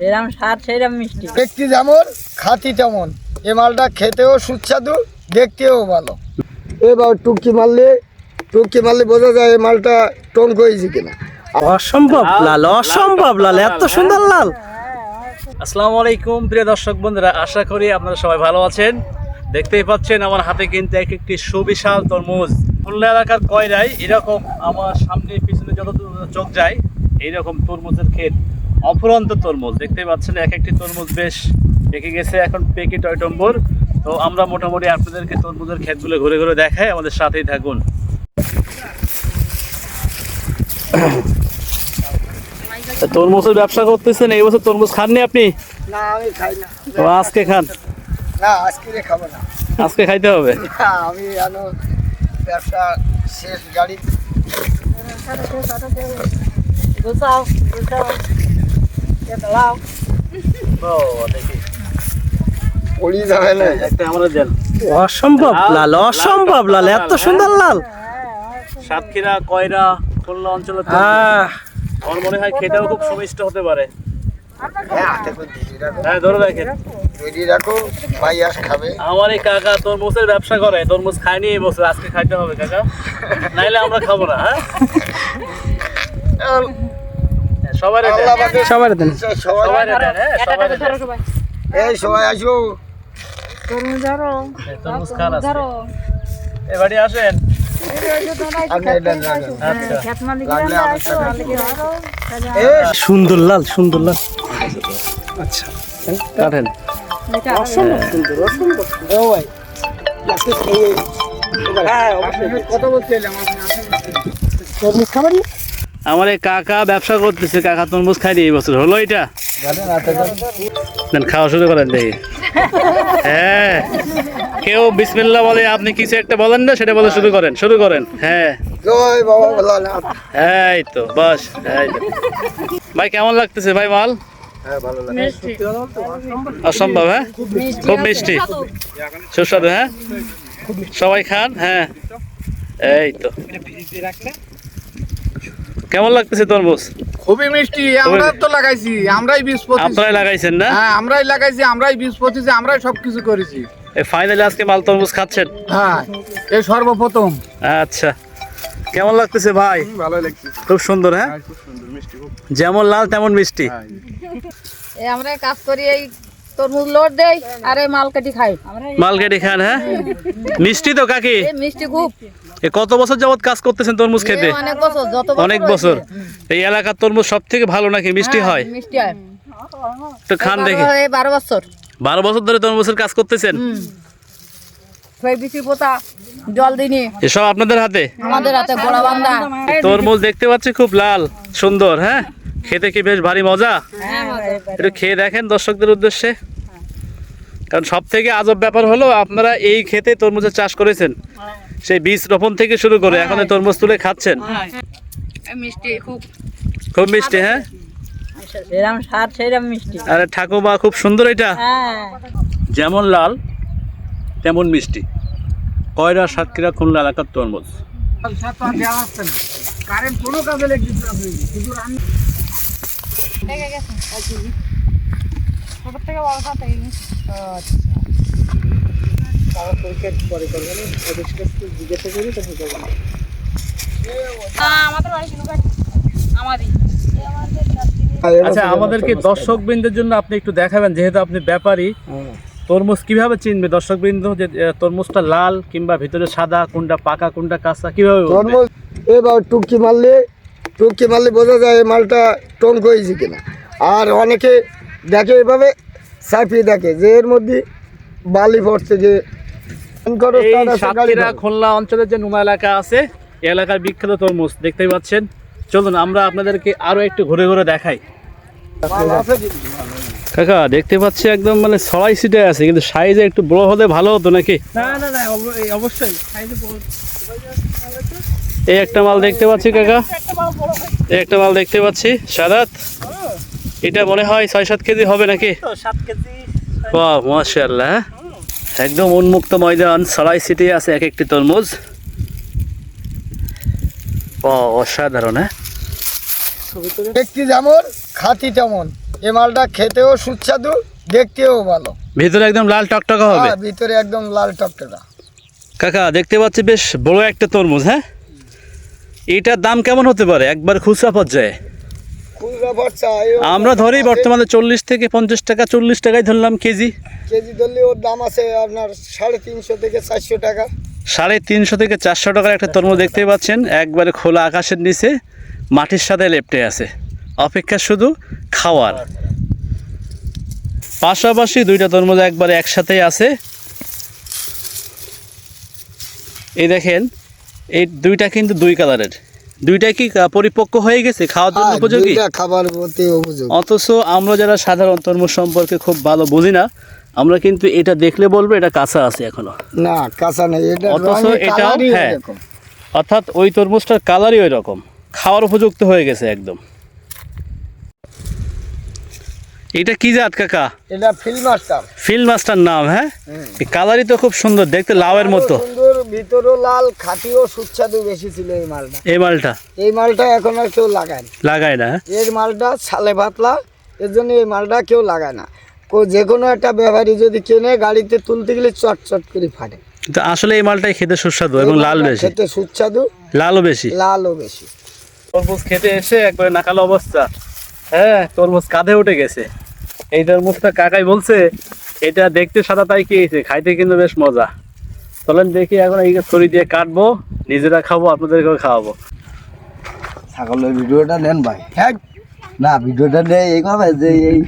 যেরকম স্বাদ সেরকম মিষ্টি। দেখতে যেমন খাতি তেমন। এ মালটা খেতেও সুস্বাদু দেখতেও ভালো। এবার টুকি মারলে টুকি মারলে বোঝা যায় এই মালটা টঙ্ক হয়েছে কিনা। অসম্ভব লাল অসম্ভব লাল এত সুন্দর লাল। আসসালামু আলাইকুম প্রিয় দর্শক বন্ধুরা আশা করি আপনারা সবাই ভালো আছেন। দেখতেই পাচ্ছেন আমার হাতে কিন্তু এক একটি সুবিশাল তরমুজ। খুলনা এলাকার কয়রাই এরকম আমার সামনে পিছনে যত দূর চোখ যায় এইরকম তরমুজের ক্ষেত। অফুরন্ত তরমুজ। দেখতেই পাচ্ছেন এক একটি তরমুজ বেশ পেকে গেছে এখন পেকে টয় টম্বর। তো আমরা মোটামুটি আপনাদেরকে তরমুজের ক্ষেতগুলো ঘুরে ঘুরে দেখাই আমাদের সাথেই থাকুন। তরমুজের ব্যবসা করতেছেন এই বছর তরমুজ খাননি আপনি? না আমি খাই না। তো আজকে খান? না আজকে খাব না। আজকে খাইতে হবে? আমি ব্যবসা শেষ গাড়ি। লাও ও দেখি। পড়ি যাবে না? একটা আমরা দেন। অসম্ভব লাল অসম্ভব লাল এত সুন্দর লাল। সাতক্ষীরা কয়রা খুলনা অঞ্চলে আহ। আমার মনে হয় খেতেও খুব সুমিষ্ট হতে পারে। হ্যাঁ হ্যাঁ ধরে রাখেন। আমার এই কাকা তরমুজের ব্যবসা করে তরমুজ খায়নি এই বছর আজকে খাইতে হবে কাকা। নাইলে আমরা খাব না হ্যাঁ? সবার দেন। সবাই সবাই হ্যাঁ সবাই। এই সবাই আসো। তরমুজ ধরো। তরমুজ খান এ বাড়ি আসেন। আচ্ছা সাথে এই। সুন্দর লাল সুন্দর লাল। আচ্ছা। কাটেন। হ্যাঁ কথা বলছিলাম আপনি আসেন তরমুজ খাবারই আমার এই কাকা ব্যবসা করতেছে কাকা তরমুজ খাইনি এই বছর। হলো এটা? খাওয়া শুরু করেন দেখি। হ্যাঁ। কেউ বিসমিল্লা বলে আপনি কিছু একটা বলেন না সেটা বলে শুরু করেন শুরু করেন। হ্যাঁ। জয় বাবা ভোলানাথ। এই তো বাস এই তো। ভাই কেমন লাগতেছে? ভাই মাল? হ্যাঁ ভালো অসম্ভব হ্যাঁ? খুব মিষ্টি। সুস্বাদু হ্যাঁ? সবাই খান হ্যাঁ। এই তো। কেমন লাগতেছে তরমুজ খুবই মিষ্টি আমরা তো লাগাইছি আমরাই বীজ আপনারাই লাগাইছেন না? হ্যাঁ আমরাই লাগাইছি আমরাই বীজ পঁচিছি আমরাই সবকিছু করেছি। ফাইনালি আজকে মাল তরমুজ খাচ্ছেন? হ্যাঁ এই সর্বপ্রথম। আচ্ছা। কেমন লাগতেছে ভাই? ভালো লাগছে। খুব সুন্দর হ্যাঁ? খুব সুন্দর মিষ্টি যেমন লাল তেমন মিষ্টি। আমরা কাজ করি এই তরমুজ লোড দেই আর মাল কাটি খাই। মালকেটি খান হ্যাঁ? মিষ্টি তো কাকি? মিষ্টি খুব। এ কত বছর যাবত কাজ করতেছেন তরমুজ খেতে? অনেক বছর যত অনেক বছর। এই এলাকার তরমুজ সব থেকে ভালো নাকি? মিষ্টি হ্যাঁ, হয়? মিষ্টি হয়। তো খান দেখি। বারো- বছর। বারো বছর ধরে তরমুজের কাজ করতেছেন? এসব আপনাদের হাতে? আমাদের হাতে তরমুজ দেখতে পাচ্ছি খুব লাল সুন্দর হ্যাঁ? খেতে কি বেশ ভারী মজা? একটু খেয়ে দেখেন দর্শকদের উদ্দেশ্যে। কারণ সব থেকে আজব ব্যাপার হলো আপনারা এই খেতে তরমুজের চাষ করেছেন। সেই বীজ রোপণ থেকে শুরু করে এখন তরমুজ তুলে খাচ্ছেন। খুব। খুব মিষ্টি হ্যাঁ? আরে ঠাকুমা খুব সুন্দর এটা। হ্যাঁ। যেমন লাল তেমন মিষ্টি। কয়রা সাতক্ষীরা খুলনা এলাকার তরমুজ। কারেন্ট কোনো কাজে না রান্না আচ্ছা। আমাদেরকে দর্শক বৃন্দের জন্য আপনি একটু দেখাবেন যেহেতু আপনি ব্যাপারী। তরমুজ কীভাবে চিনবে? দর্শক বৃন্দ যে তরমুজটা লাল কিংবা ভিতরে সাদা কোনটা পাকা কোনটা কাঁচা কীভাবে তরমুজ এবার টুকি মারলে টুকি মারলে বোঝা যায় এই মালটা টঙ্ক হয়েছে কিনা আর অনেকে দেখে এভাবে চাপিয়ে দেখে যে এর মধ্যে বালি পড়ছে যে। খুলনা অঞ্চলের যে নুমা এলাকা আছে এই এলাকার বিখ্যাত তরমুজ দেখতেই পাচ্ছেন চলুন আমরা আপনাদেরকে আরও একটু ঘুরে ঘুরে দেখাই? কাকা দেখতে পাচ্ছি একদম মানে ছড়াই সিটে আছে কিন্তু সাইজে একটু বড় হলে ভালো হতো নাকি না না না অব- অবশ্যই সাইজে বড় এই একটা মাল দেখতে পাচ্ছি কাকা। এই একটা মাল দেখতে পাচ্ছি সাদাত। এটা মনে হয় ছয় সাত কেজি হবে নাকি? তো বাহ মাশাআল্লাহ। একদম উন্মুক্ত ময়দান ছড়াই সিটে আছে এক একটি তরমুজ। ও অসাধারণ হ্যাঁ? দেখতে যেমন খাতি তেমন। এই মালটা খেতেও সুস্বাদু দেখতেও ভালো। ভিতরে একদম লাল টকটকা হবে? হ্যাঁ, ভিতরে একদম লাল টকটকা। কাকা দেখতে পাচ্ছি বেশ বড় একটা তরমুজ হ্যাঁ? এটার দাম কেমন হতে পারে? একবার খুচরা পর্যায়ে। আমরা ধরি বর্তমানে চল্লিশ থেকে পঞ্চাশ টাকা চল্লিশ টাকায় ধরলাম কেজি। কেজি ধরলে ওর দাম আছে আপনার সাড়ে তিনশো থেকে চারশো টাকা। সাড়ে তিনশো থেকে চারশো টাকার একটা তরমুজ দেখতে পাচ্ছেন। একবারে খোলা আকাশের নিচে মাটির সাথে লেপটে আছে। অপেক্ষা শুধু খাওয়ার। পাশাপাশি দুইটা তরমুজ একবারে একসাথেই আছে। এই দেখেন এই দুইটা কিন্তু দুই কালারের। দুইটা কি পরিপক্ক হয়ে গেছে খাওয়ার জন্য হ্যাঁ, উপযোগী? খাবার উপযোগী। অথচ আমরা যারা সাধারণ তরমুজ সম্পর্কে খুব ভালো বুঝি না আমরা কিন্তু এটা দেখলে বলব এটা কাঁচা আছে এখনও। না কাঁচা নেই এটা অথচ এটাও- হ্যাঁ। অর্থাৎ ওই তরমুজটার কালারই ওই রকম খাওয়ার উপযুক্ত হয়ে গেছে একদম। এটা কি জাত কাকা? এটা ফিল্ড মাস্টার। ফিল্ড মাস্টার নাম হ্যাঁ? কালারই তো খুব সুন্দর দেখতে লাউয়ের মতো। সুন্দর ভিতরও লাল খাটিও সুস্বাদু বেশি ছিল এই মালটা। এই মালটা? এই মালটা এখন আর কেউ লাগায় না। লাগায় না হ্যাঁ? এর মালটা ছালে পাতলা এর জন্য এই মালটা কেউ লাগায় না। কো যে কোনো একটা ব্যাপারী যদি কেনে গাড়িতে তুলতে গেলে চট চট করে ফাটে। তো আসলে এই মালটাই খেতে সুস্বাদু এবং লাল বেশি। খেতে সুস্বাদু লালও বেশি। লালও বেশি। তরমুজ খেতে এসে একবারে নাকাল অবস্থা। হ্যাঁ তরমুজ কাঁধে উঠে গেছে। এই তরমুজটা কাকাই বলছে এটা দেখতে সাদা তাই খেয়েছে খাইতে কিন্তু বেশ মজা। চলেন দেখি এখন এই ছড়ি দিয়ে কাটবো নিজেরা খাব আপনাদেরকেও খাওয়াবো। ছাগলের ভিডিওটা নেন ভাই। হ্যাঁ। না ভিডিওটা নেই এই করবে যে এই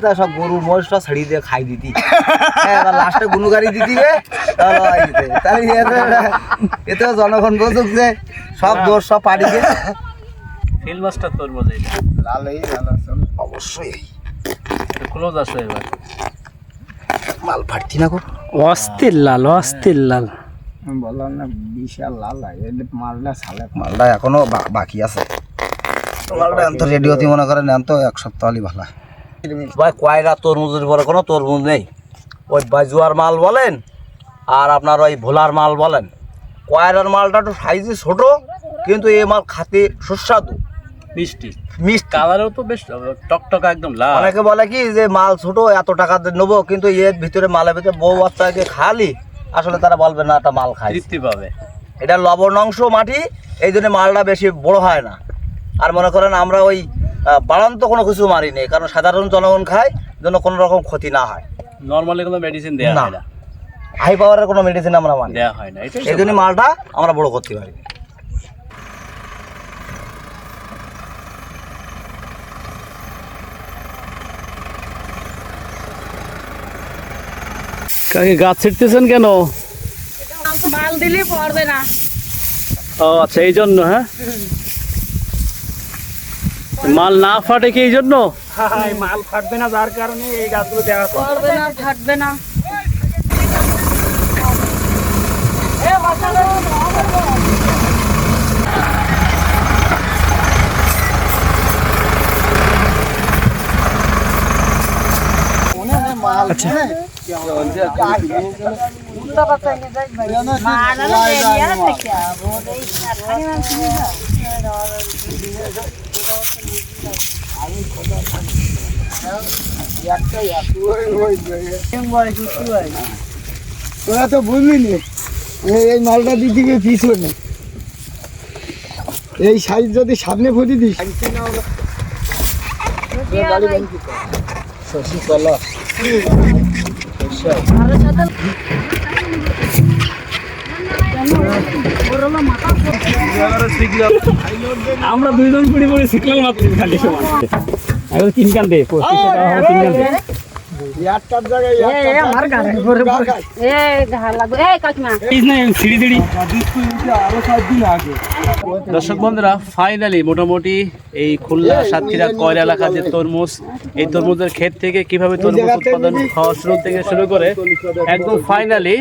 তা সব মহিষটা ছাড়ি দিয়ে খাই দিতি। লাস্টে গুনু গাড়ি দিতি। এতে- জনগণ বুঝুক যে সব দোষ সব পাটিকে ফিল্ড মাস্টার তরমুজ এটা? লালই লাল আছে। অবশ্যই। ক্লোজ আসো এবার। মাল ফাটতি না গো। অস্থির লাল অস্থির লাল। বললাম না বিশাল লাল মালটা ছালে মালটা এখনও বাকি আছে। মালটা এত রেডিওতে মনে করেন এত এক সপ্তাহ হলে ভালো। ভাই কয়রা তরমুজের পরে কোনো তরমুজ নেই? ওই বাজুয়ার মাল বলেন আর আপনার ওই ভোলার মাল বলেন। কয়রার মালটা একটু সাইজে ছোট কিন্তু এই মাল খাতে সুস্বাদু। মিষ্টি। মিষ্টি। কালারও তো বেশ টকটকা একদম লাল। অনেকে বলে কি যে মাল ছোট এত টাকা দিয়ে নেব কিন্তু এর ভিতরে মালের ভিতরে বউ বাচ্চাকে খালি আসলে তারা বলবে না একটা মাল খাই তৃপ্তি পাবে। এটা লবণাংশ মাটি এই জন্য মালটা বেশি বড় হয় না। আর মনে করেন আমরা ওই বাড়ান্ত কোনো কিছু মারি নেই কারণ সাধারণ জনগণ খায় যেন কোনো রকম ক্ষতি না হয়। নর্মালি কোনো মেডিসিন দেওয়া। হয় না। হাই পাওয়ারের কোনো মেডিসিন আমরা মানি দেওয়া হয় না। এই জন্য মালটা আমরা বড় করতে পারি। কাকে গাছ ছিটতেছেন কেন? মাল দিলে পড়বে না। ও আচ্ছা এই জন্য হ্যাঁ? মাল না ফাটে কি এই জন্য? পড়বে না ফাটবে না। তোরা তো বুঝলি নি এই- মালটা দিদি গিয়ে পিছনে এই সাইজ যদি সামনে ফুটি দিস। শশী চলো আমরা দুইজন পুড়ি পড়ে শিখলাম মাত্র খালি। সময় এখন তিন কান্দে তিন কান্দে দর্শক বন্ধুরা ফাইনালি মোটামুটি এই খুলনা সাতক্ষীরা কয়লা এলাকার যে তরমুজ এই তরমুজের ক্ষেত থেকে কীভাবে তরমুজ উৎপাদন হওয়া শুরু থেকে শুরু করে একদম ফাইনালি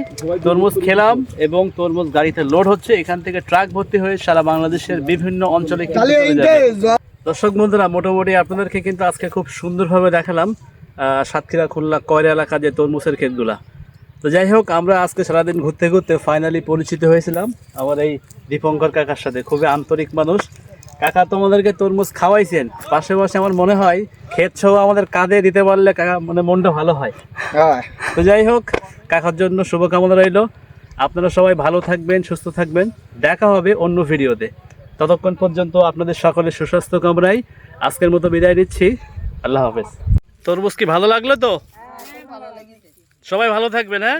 তরমুজ খেলাম এবং তরমুজ গাড়িতে লোড হচ্ছে। এখান থেকে ট্রাক ভর্তি হয়ে সারা বাংলাদেশের বিভিন্ন অঞ্চলে দর্শক বন্ধুরা মোটামুটি আপনাদেরকে কিন্তু আজকে খুব সুন্দরভাবে দেখালাম। সাতক্ষীরা খুলনা কয়লা এলাকা যে তরমুজের ক্ষেতগুলা। তো যাই হোক আমরা আজকে সারাদিন ঘুরতে ঘুরতে ফাইনালি পরিচিত হয়েছিলাম। আমার এই দীপঙ্কর কাকার সাথে। খুবই আন্তরিক মানুষ। কাকা তোমাদেরকে তরমুজ খাওয়াইছেন। পাশে পাশে আমার মনে হয় ক্ষেত সহ আমাদের কাঁধে দিতে পারলে কাকা মানে মনটা ভালো হয়। হ্যাঁ। তো যাই হোক কাকার জন্য শুভকামনা রইল। আপনারা সবাই ভালো থাকবেন সুস্থ থাকবেন। দেখা হবে অন্য ভিডিওতে। ততক্ষণ পর্যন্ত আপনাদের সকলের সুস্বাস্থ্য কামনায় আজকের মতো বিদায় নিচ্ছি। আল্লাহ হাফেজ। তরমুজ কি ভালো লাগল তো? সবাই ভালো থাকবেন হ্যাঁ।